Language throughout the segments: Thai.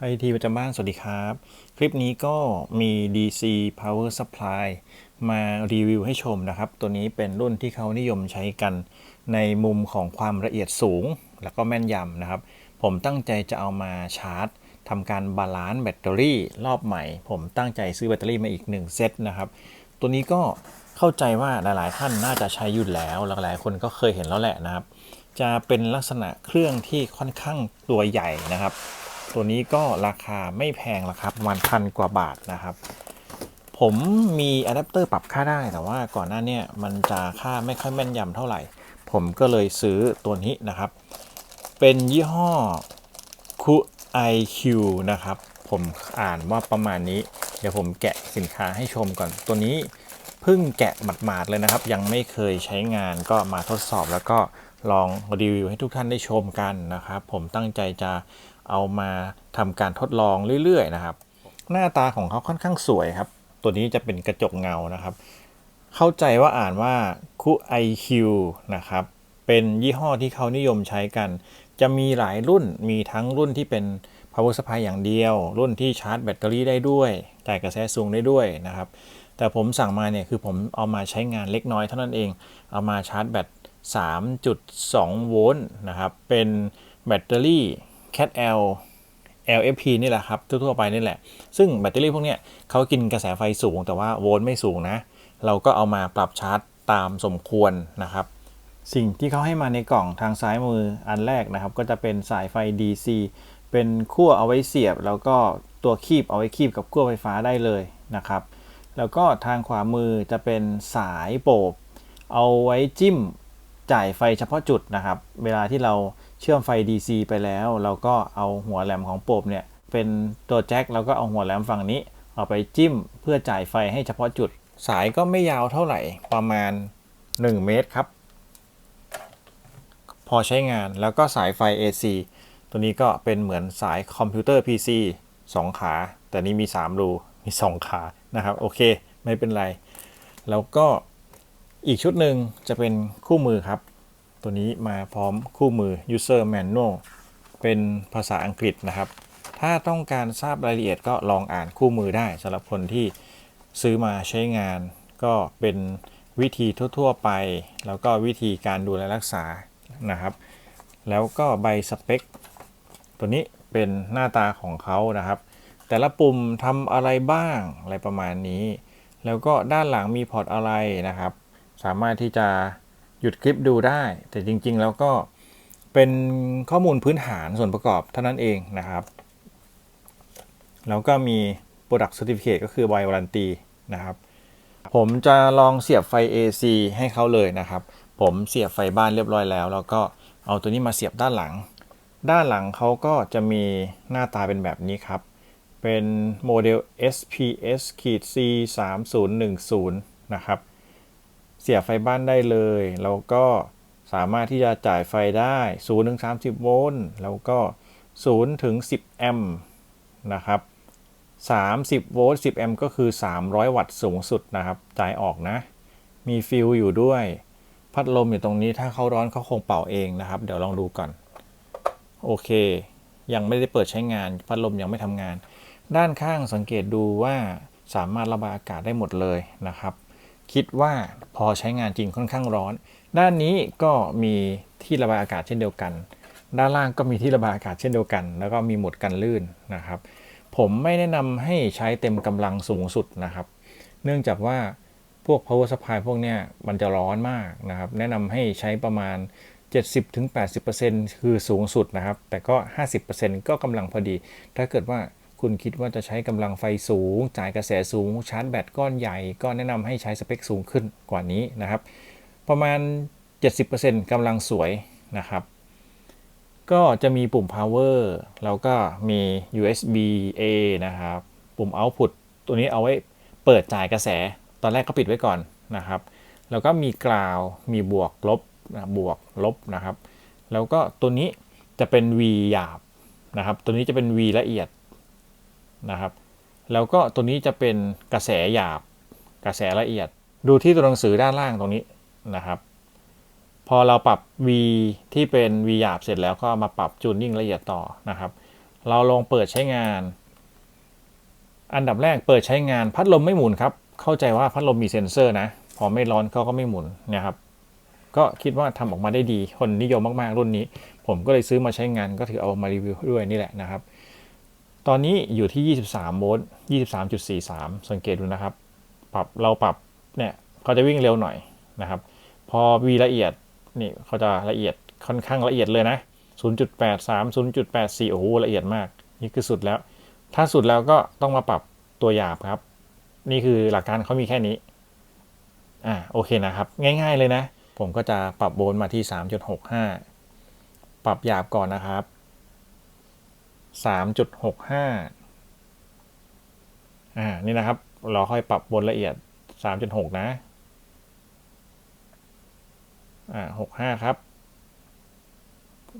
ไอทีประจำบ้านสวัสดีครับ คลิปนี้ก็มี DC Power Supply มารีวิวให้ชมนะครับ ตัวนี้เป็นรุ่นที่เขานิยมใช้กันในมุมของความละเอียดสูง แล้วก็แม่นยำนะครับ ผมตั้งใจจะเอามาชาร์จทำการบาลานซ์แบตเตอรี่รอบใหม่ ผมตั้งใจซื้อแบตเตอรี่มาอีก 1 เซตนะครับ ตัวนี้ก็เข้าใจว่าหลาย ๆ ท่านน่าจะใช้อยู่แล้วหลายๆคนก็เคยเห็นแล้วแหละนะครับ จะเป็นลักษณะเครื่องที่ค่อนข้างตัวใหญ่นะครับ ตัวนี้ก็ราคาไม่แพงละครับประมาณพันกว่าบาทนะครับ ผมมีอะแดปเตอร์ปรับค่าได้แต่ว่าก่อนหน้าเนี่ยมันจะค่าไม่ค่อยแม่นยำเท่าไหร่ ผมก็เลยซื้อตัวนี้นะครับ เป็นยี่ห้อคู IQ นะครับ ผมอ่านว่าประมาณนี้ เดี๋ยวผมแกะสินค้าให้ชมก่อนตัวนี้เพิ่งแกะหมาดๆเลยนะครับ ยังไม่เคยใช้งานก็มาทดสอบแล้วก็ลองรีวิวให้ทุกท่านได้ชมกันนะครับ ผมตั้งใจจะ เอามาทำการทดลองเรื่อยๆนะครับ หน้าตาของเขาค่อนข้างสวยครับ ตัวนี้จะเป็นกระจกเงานะครับ เข้าใจว่าอ่านว่าคุไอคิวนะครับเป็นยี่ห้อที่เขานิยมใช้กัน จะมีหลายรุ่นมีทั้งรุ่นที่เป็น power supply อย่างเดียว รุ่นที่ชาร์จแบตเตอรี่ได้ด้วยจ่ายกระแสสูงได้ด้วยนะครับ แต่ผมสั่งมาเนี่ยคือผมเอามาใช้งานเล็กน้อยเท่านั้นเอง เอามาชาร์จแบต 3.2 โวลต์นะครับ เป็นแบตเตอรี่ Cat L LFP นี่แหละครับ ทั่วๆไปนี่แหละ ซึ่งแบตเตอรี่พวกเนี้ยเขากินกระแสไฟสูงแต่ว่าโวลต์ไม่สูงนะ เราก็เอามาปรับชาร์จตามสมควรนะครับ สิ่งที่เขาให้มาในกล่องทางซ้ายมืออันแรกนะครับ ก็จะเป็นสายไฟ DC เป็นขั้วเอาไว้เสียบ แล้วก็ตัวคีบเอาไว้คีบกับขั้วไฟฟ้าได้เลยนะครับ แล้วก็ทางขวามือจะเป็นสายโปบเอาไว้จิ้มจ่ายไฟเฉพาะจุดนะครับ เวลาที่เรา เชื่อมไฟ DC ไปแล้ว เราก็เอาหัวแหลมของปบเนี่ยเป็นตัวแจ็คแล้วก็เอาหัวแหลมฝั่งนี้เอาไปจิ้มเพื่อจ่ายไฟให้เฉพาะจุด สายก็ไม่ยาวเท่าไหร่ประมาณ 1 เมตรครับ พอใช้งานแล้วก็สายไฟ AC ตัวนี้ก็เป็นเหมือนสายคอมพิวเตอร์ PC 2 ขา แต่นี้มี 3 รูมี 2 ขานะครับ โอเค ไม่เป็นไร แล้วก็อีกชุดหนึ่งจะเป็นคู่มือครับ ตัวนี้มาพร้อมคู่มือ user manual เป็นภาษาอังกฤษนะครับ ถ้าต้องการทราบรายละเอียดก็ลองอ่านคู่มือได้สำหรับคนที่ซื้อมาใช้งาน ก็เป็นวิธีทั่ว ๆ ไป แล้วก็วิธีการดูแลรักษานะครับ แล้วก็ใบสเปค ตัวนี้เป็นหน้าตาของเขานะครับ แต่ละปุ่มทำอะไรบ้างอะไรประมาณนี้ แล้วก็ด้านหลังมีพอร์ตอะไรนะครับ สามารถที่จะ หยุดคลิปดูได้ แต่จริง ๆ แล้วก็เป็นข้อมูลพื้นฐานส่วนประกอบเท่านั้นเองนะครับ แล้วก็มี Product Certificate ก็คือ Buy Warranty นะครับ ผมจะลองเสียบไฟ AC ให้เขาเลยนะครับ ผมเสียบไฟบ้านเรียบร้อยแล้ว แล้วก็เอาตัวนี้มาเสียบด้านหลัง ด้านหลังเขาก็จะมีหน้าตาเป็นแบบนี้ครับ เป็นโมเดล SPS C 3 0 1 0 นะครับ เสียบไฟบ้านได้เลยแล้วก็สามารถที่จะจ่ายไฟได้0ถึง30 โวลต์แล้วก็0ถึง10 แอมป์นะครับ 30 โวลต์ 10 แอมป์ก็คือ 300 วัตต์สูงสุดนะครับ จ่ายออกนะ มีฟิลอยู่ด้วย พัดลมอยู่ตรงนี้ถ้าเขาร้อนเขาคงเป่าเองนะครับ เดี๋ยวลองดูก่อน โอเค ยังไม่ได้เปิดใช้งาน พัดลมยังไม่ทำงาน ด้านข้างสังเกตดูว่าสามารถระบายอากาศได้หมดเลยนะครับ คิดว่าพอใช้งานจริงค่อนข้างร้อน ด้านนี้ก็มีที่ระบายอากาศเช่นเดียวกัน ด้านล่างก็มีที่ระบายอากาศเช่นเดียวกัน แล้วก็มีหมดกันลื่นนะครับ ผมไม่แนะนำให้ใช้เต็มกำลังสูงสุดนะครับ เนื่องจากว่าพวก power supply พวกเนี้ยมันจะร้อนมากนะครับ แนะนำให้ใช้ประมาณ 70-80%คือสูงสุดนะครับ แต่ก็ 50%ก็กำลังพอดี ถ้าเกิดว่า คุณคิดว่าจะใช้กำลังไฟสูง จ่ายกระแสสูง ชาร์จแบตก้อนใหญ่ ก็แนะนำให้ใช้สเปคสูงขึ้นกว่านี้นะครับ ประมาณ 70%กำลังสวยนะครับ ก็จะมีปุ่ม power แล้วก็มี USB A นะครับ ปุ่ม output ตัวนี้เอาไว้เปิดจ่ายกระแส ตอนแรกก็ปิดไว้ก่อนนะครับ แล้วก็มีกราว มีบวกลบนะบวกลบนะครับ แล้วก็ตัวนี้จะเป็น V หยาบนะครับ ตัวนี้จะเป็น V ละเอียด นะครับ แล้วก็ตัวนี้จะเป็นกระแสหยาบ กระแสละเอียด ดูที่ตัวหนังสือด้านล่างตรงนี้นะครับ พอเราปรับ V ที่เป็น V หยาบเสร็จแล้วก็มาปรับจูนนิ่งละเอียดต่อนะครับ เราลองเปิดใช้งาน อันดับแรกเปิดใช้งานพัดลมไม่หมุนครับ เข้าใจว่าพัดลมมีเซ็นเซอร์นะ พอไม่ร้อนเขาก็ไม่หมุนนะครับก็คิดว่าทำออกมาได้ดี คนนิยมมาก ๆ รุ่นนี้ ผมก็เลยซื้อมาใช้งานก็ถือเอามารีวิวด้วยนี่แหละนะครับ ตอนนี้อยู่ที่ 23 โวลต์23.43 สังเกตดูนะครับ ปรับเราปรับเนี่ยเขาจะวิ่งเร็วหน่อยนะครับ พอวีละเอียดนี่เขาจะละเอียดค่อนข้างละเอียดเลยนะ 0.83 0.84 โอ้โหละเอียดมาก นี่คือสุดแล้ว ถ้าสุดแล้วก็ต้องมาปรับตัวหยาบครับ นี่คือหลักการเขามีแค่นี้ อ่าโอเคนะครับ ง่ายๆเลยนะ ผมก็จะปรับโวลต์มาที่ 3.65 ปรับหยาบก่อนนะครับ 3.65 อ่า นี่นะครับ เราค่อยปรับบนละเอียด 3.6 นะ อ่า 65 ครับ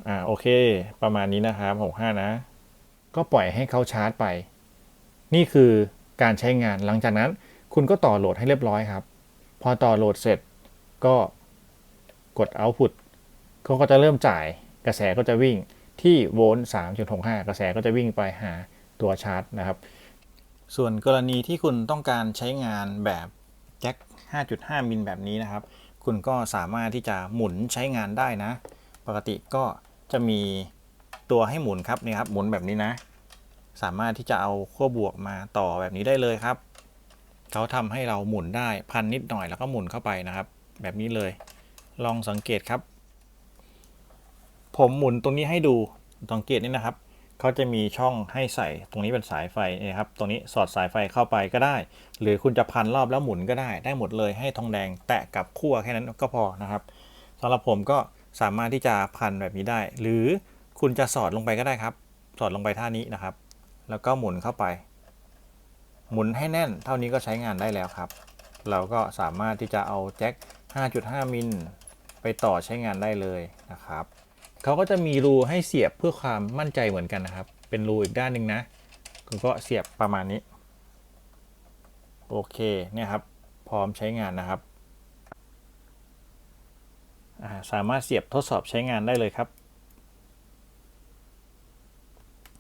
อ่า โอเค ประมาณนี้นะครับ 65 นะ ก็ปล่อยให้เขาชาร์จไป นี่คือการใช้งาน หลังจากนั้น คุณก็ต่อโหลดให้เรียบร้อยครับ พอต่อโหลดเสร็จ ก็กด output เขาก็จะเริ่มจ่าย กระแสก็จะวิ่ง ที่โวลต์3.65 กระแสก็จะวิ่งไปหาตัวชาร์จนะครับ ส่วนกรณีที่คุณต้องการใช้งานแบบแจ็ค 5.5 มิลแบบนี้นะครับ คุณก็สามารถที่จะหมุนใช้งานได้นะ ปกติก็จะมีตัวให้หมุนครับนี่ครับหมุนแบบนี้นะ สามารถที่จะเอาขั้วบวกมาต่อแบบนี้ได้เลยครับเขาทำให้เราหมุนได้พันนิดหน่อยแล้วก็หมุนเข้าไปนะครับ แบบนี้เลย ลองสังเกตครับ ผมหมุนตรงนี้ให้ดูสังเกตนี่นะครับเขาจะมีช่องให้ใส่ตรงนี้เป็นสายไฟนะครับตรงนี้สอดสายไฟเข้าไปก็ได้ หรือคุณจะพันรอบแล้วหมุนก็ได้ได้หมดเลยให้ทองแดงแตะกับขั้วแค่นั้นก็พอนะครับสำหรับผมก็สามารถที่จะพันแบบนี้ได้ หรือคุณจะสอดลงไปก็ได้ครับ สอดลงไปท่านี้นะครับ แล้วก็หมุนเข้าไป หมุนให้แน่นเท่านี้ก็ใช้งานได้แล้วครับ เราก็สามารถที่จะเอาแจ็ค 5.5 มิลไปต่อใช้งานได้เลยนะครับ เขาก็จะมีรูให้เสียบเพื่อความมั่นใจเหมือนกันนะครับ เป็นรูอีกด้านหนึ่งนะคุณก็เสียบประมาณนี้ โอเคเนี่ยครับ พร้อมใช้งานนะครับ สามารถเสียบทดสอบใช้งานได้เลยครับ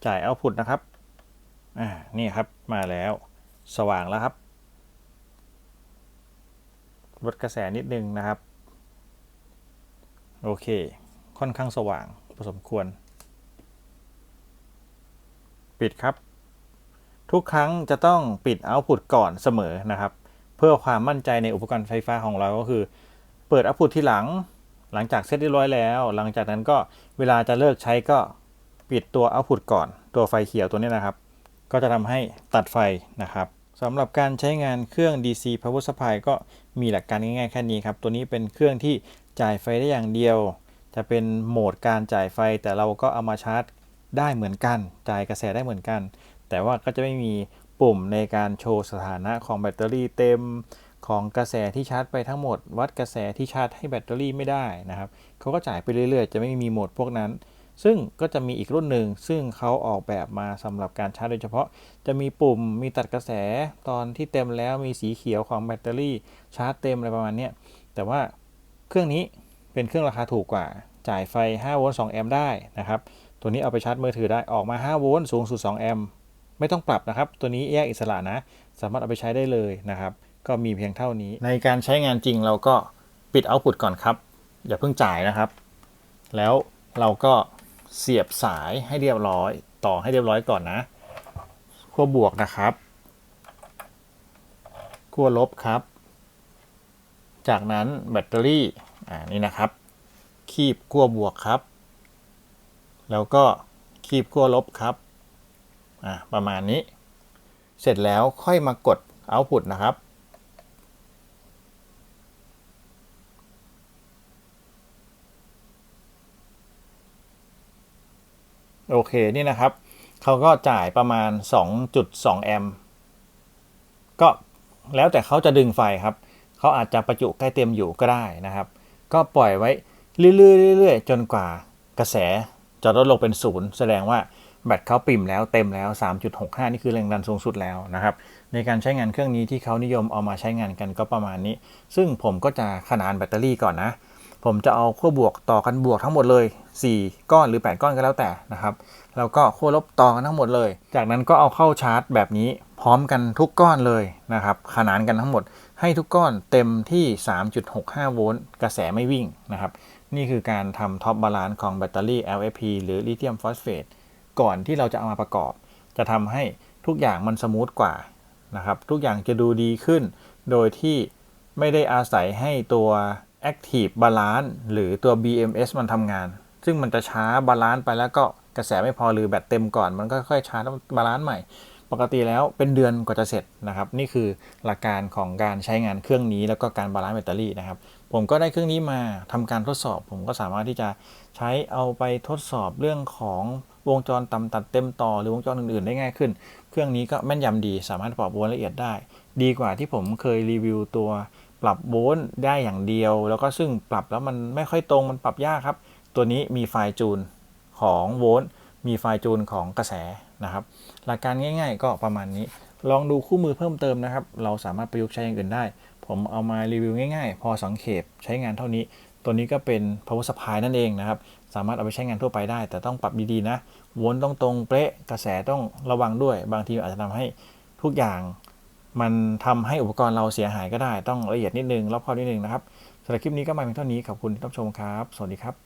จ่ายเอาพุทนะครับอ่านี่ครับมาแล้วสว่างแล้วครับลดกระแสนิดนึงนะครับ โอเค ค่อนข้างสว่างพอสมควร ปิดครับ ทุกครั้งจะต้องปิดเอาพุตก่อนเสมอนะครับ เพื่อความมั่นใจในอุปกรณ์ไฟฟ้าของเราก็คือ เปิดเอาพุตที่หลัง หลังจากเซตเรียบร้อยแล้ว หลังจากนั้นก็เวลาจะเลิกใช้ก็ปิดตัวเอาพุตก่อนตัวไฟเขียวตัวนี้นะครับ ก็จะทำให้ตัดไฟนะครับสำหรับการใช้งานเครื่อง DC Power Supply ก็มีหลักการง่ายๆแค่นี้ครับ ตัวนี้เป็นเครื่องที่จ่ายไฟได้อย่างเดียว จะเป็นโหมดการจ่ายไฟแต่เราก็เอามาชาร์จได้เหมือนกัน จ่ายกระแสได้เหมือนกัน แต่ว่าก็จะไม่มีปุ่มในการโชว์สถานะของแบตเตอรี่เต็มของกระแสที่ชาร์จไปทั้งหมด วัดกระแสที่ชาร์จให้แบตเตอรี่ไม่ได้นะครับเขาก็จ่ายไปเรื่อยๆ จะไม่มีโหมดพวกนั้น ซึ่งก็จะมีอีกรุ่นหนึ่งซึ่งเขาออกแบบมาสำหรับการชาร์จโดยเฉพาะ จะมีปุ่มมีตัดกระแสตอนที่เต็มแล้วมีสีเขียวของแบตเตอรี่ชาร์จเต็มอะไรประมาณนี้แต่ว่าเครื่องนี้ เป็นเครื่องราคาถูกกว่า จ่ายไฟ 5 โวลต์ 2 แอมป์ได้นะครับ ตัวนี้เอาไปชาร์จมือถือได้ ออกมา 5 โวลต์ สูงสุด 2 แอมป์ ไม่ต้องปรับนะครับ ตัวนี้แยกอิสระนะ สามารถเอาไปใช้ได้เลยนะครับ ก็มีเพียงเท่านี้ ในการใช้งานจริงเราก็ปิดเอาต์พุตก่อนครับ อย่าเพิ่งจ่ายนะครับ แล้วเราก็เสียบสายให้เรียบร้อย ต่อให้เรียบร้อยก่อนนะ ขั้วบวกนะครับ ขั้วลบครับ จากนั้นแบตเตอรี่ อ่านี่นะครับ คีบขั้วบวกครับ แล้วก็คีบขั้วลบครับอ่าประมาณนี้ เสร็จแล้วค่อยมากดเอาพุตนะครับโอเค นี่นะครับ เขาก็จ่ายประมาณ 2.2 แอมป์ก็แล้วแต่เขาจะดึงไฟครับ เขาอาจจะประจุใกล้เต็มอยู่ก็ได้นะครับ ก็ปล่อยไว้เรื่อยๆๆจนกว่ากระแสจะลดลงเป็นศูนย์แสดงว่าแบตเขาปิ่มแล้วเต็มแล้ว 3.65 นี่คือแรงดันสูงสุดแล้วนะครับ ในการใช้งานเครื่องนี้ที่เขานิยมเอามาใช้งานกันก็ประมาณนี้ ซึ่งผมก็จะขนานแบตเตอรี่ก่อนนะ ผมจะเอาขั้วบวกต่อกันบวกทั้งหมดเลย 4 ก้อนหรือ 8 ก้อนก็แล้วแต่นะครับ แล้วก็ขั้วลบต่อกันทั้งหมดเลย จากนั้นก็เอาเข้าชาร์จแบบนี้ ร้อมกันทุกก้อนเลยนะครับขนานกันทั้งหมดให้ทุกก้อนเต็มที่ 3.65 โวลต์กระแสไม่วิ่งนะครับ นี่คือการทำท็อปบาลานซ์ของแบตเตอรี่ LFP หรือลิเธียมฟอสเฟตก่อนที่เราจะเอามาประกอบ จะทำให้ทุกอย่างมันสมูทกว่านะครับ ทุกอย่างจะดูดีขึ้น โดยที่ไม่ได้อาศัยให้ตัว Active Balance หรือตัว BMS มันทำงาน ซึ่งมันจะช้าบาลานซ์ไปแล้วก็กระแสไม่พอหรือแบตเต็มก่อน มันก็ค่อยช้าแล้วบาลานซ์ใหม่ กติแล้วเป็นเดือนกว่าจะเสร็จนะครับ นี่คือหลักการของการใช้งานเครื่องนี้ แล้วก็การบาลานซ์แบตเตอรี่นะครับ ผมก็ได้เครื่องนี้มาทำการทดสอบ ผมก็สามารถที่จะใช้เอาไปทดสอบเรื่องของวงจรต่ำตัดเต็มต่อหรือวงจรอื่นๆ ได้ง่ายขึ้น เครื่องนี้ก็แม่นยำดี สามารถปรับโวลต์ละเอียดได้ ดีกว่าที่ผมเคยรีวิวตัวปรับโวลต์ได้อย่างเดียว แล้วก็ซึ่งปรับแล้วมันไม่ค่อยตรงมันปรับยากครับ ตัวนี้มีไฟจูนของโวลต์มีไฟจูนของกระแส นะครับ หลักการง่าย ๆ ก็ประมาณนี้ ลองดูคู่มือเพิ่มเติมนะครับ เราสามารถประยุกต์ใช้อย่างอื่นได้ ผมเอามารีวิวง่ายๆ พอสังเขปใช้งานเท่านี้ ตัวนี้ก็เป็น power supply นั่นเองนะครับ สามารถเอาไปใช้งานทั่วไปได้ แต่ต้องปรับดีๆนะวลต์ต้องตรงเป๊ะ กระแสต้องระวังด้วย บางทีอาจจะทำให้ทุกอย่างมันทำให้อุปกรณ์เราเสียหายก็ได้ ต้องละเอียดนิดนึงรอบคอบนิดนึงนะครับสำหรับคลิปนี้ก็มาเพียงเท่านี้ ขอบคุณที่รับชมครับ สวัสดีครับ